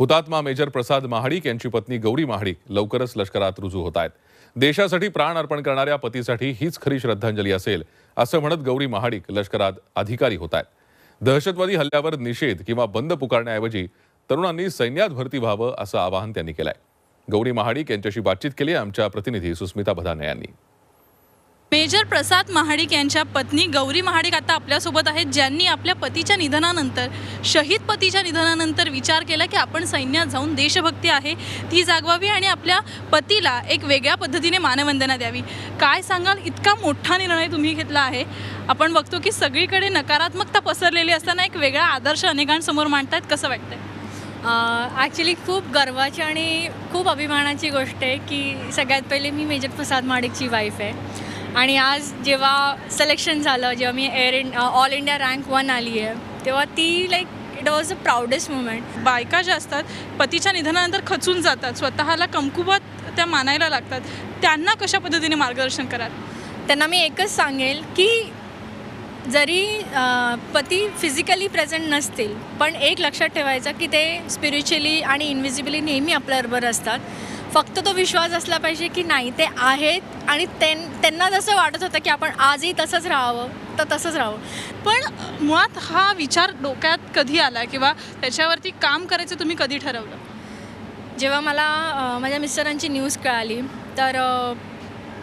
हुतात्मा मेजर प्रसाद महाडिक यांची पत्नी गौरी महाडिक लवकरच लष्करात रुजू होत आहेत. देशासाठी प्राण अर्पण करणाऱ्या पतीसाठी हीच खरी श्रद्धांजली असेल असं म्हणत गौरी महाडिक लष्करात अधिकारी होत आहेत. दहशतवादी हल्ल्यावर निषेध किंवा बंद पुकारण्याऐवजी तरुणांनी सैन्यात भरती व्हावं असं आवाहन त्यांनी केलंय. गौरी महाडिक यांच्याशी बातचीत केली आमच्या प्रतिनिधी सुस्मिता बधाने यांनी. मेजर प्रसाद महाडिक यांच्या पत्नी गौरी महाडिक आता आपल्यासोबत आहेत ज्यांनी आपल्या पतीच्या निधनानंतर शहीद पतीच्या निधनानंतर विचार केला की आपण सैन्यात जाऊन देशभक्ती आहे ती जागवावी आणि आपल्या पतीला एक वेगळ्या पद्धतीने मानवंदना द्यावी. काय सांगाल? इतका मोठा निर्णय तुम्ही घेतला आहे. आपण बघतो की सगळीकडे नकारात्मकता पसरलेली असताना एक वेगळा आदर्श अनेकांसमोर मांडतायत. कसं वाटतंय? ॲक्च्युली खूप गर्वाची आणि खूप अभिमानाची गोष्ट आहे की सगळ्यात पहिले मी मेजर प्रसाद माडिकची वाईफ आहे. आणि आज जेव्हा सिलेक्शन झालं जेव्हा मी air in all India rank one आली आहे तेव्हा ती like it was a proudest moment बायका ज्या असतात पतीच्या निधनानंतर खचून जातात स्वतःला कमकुवत त्या मानायला लागतात. त्यांना कशा पद्धतीने मार्गदर्शन कराल? त्यांना मी एकच सांगेल की जरी पती फिजिकली प्रेझेंट नसतील पण एक लक्षात ठेवायचं की ते स्पिरिच्युअली आणि इनविजिबली नेहमी आपल्याबरोबर असतात. फक्त तो विश्वास असला पाहिजे की नाही ते आहेत आणि त्यां त्यांना जसं वाटत होतं की आपण आजही तसंच राहावं तर तसंच राहावं. पण मुळात हा विचार डोक्यात कधी आला किंवा त्याच्यावरती काम करायचं तुम्ही कधी ठरवलं? जेव्हा मला माझ्या मिस्टरांची न्यूज कळाली तर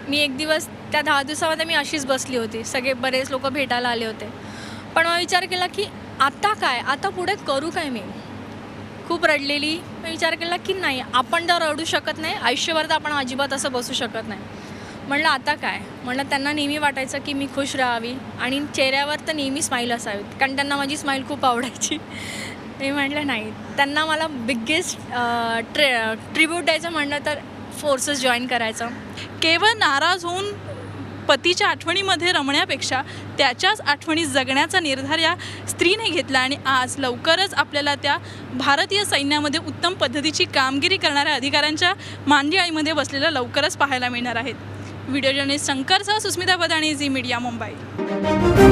मी एक दिवस त्या दहा दिवसामध्ये मी अशीच बसली होती. सगळे बरेच लोक भेटायला आले होते. पण मग विचार केला की आता काय? आता पुढे करू काय मी? खूप रडलेली. मी विचार केला की नाही आपण तर रडू शकत नाही आयुष्यभर तर आपण अजिबात असं बसू शकत नाही. म्हणलं आता काय? म्हणलं त्यांना नेहमी वाटायचं की मी खुश राहावी आणि चेहऱ्यावर तर नेहमी स्माईल असावी कारण त्यांना माझी स्माईल खूप आवडायची. मी म्हटलं नाही त्यांना मला बिग्गेस्ट ट्रे ट्रिब्यूट द्यायचं म्हणलं तर फोर्सेस जॉईन करायचं. केवळ नाराज होऊन पतीच्या आठवणीमध्ये रमण्यापेक्षा त्याच्याच आठवणी जगण्याचा निर्धार या स्त्रीने घेतला आणि आज लवकरच आपल्याला त्या भारतीय सैन्यामध्ये उत्तम पद्धतीची कामगिरी करणाऱ्या अधिकाऱ्यांच्या मांदियाळीमध्ये बसलेलं लवकरच पाहायला मिळणार आहेत व्हिडिओ जर्नलिस्ट शंकरसह सुस्मिता बदाणी झी मीडिया मुंबई.